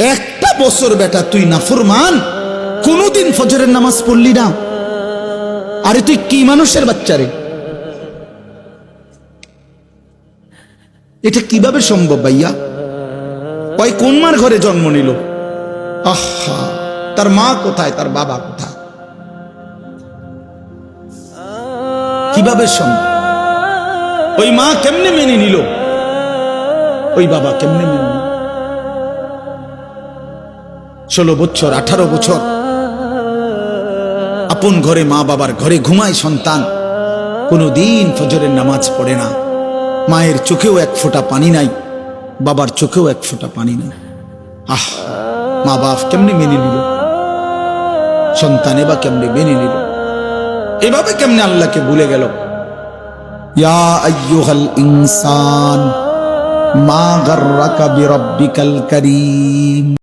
একটা বছর বেটা তুই নাফরমান, কোনোদিন ফজরের নামাজ পড়লি না। আরে তুই কি মানুষের বাচ্চা রে? এটা কীভাবে সম্ভব ভাইয়া? ওই কোন মার ঘরে জন্ম নিল? আহা, তার মা কোথায়, তার বাবা কোথায়? কীভাবে সম্ভব? ওই মা কেমনে মেনে নিল? ওই বাবা কেমনে মেনে নিল? ষোলো বছর, আঠারো বছর। আপন ঘরে মা বাবার ঘরে ঘুমায় সন্তান। কোনো দিন ফজরের নামাজ পড়ে না। মায়ের চোখেও এক ফোঁটা পানি নাই। বাবার চোখেও এক ফোঁটা পানি নাই। আহ, মা বাপ কেমনে মেনে নিল? সন্তানে বা কেমনে মেনে নিল? এভাবে কেমনে আল্লাহকে ভুলে গেল? ইনসান, মা গাররাকা বিরাব্বিকাল কারীম।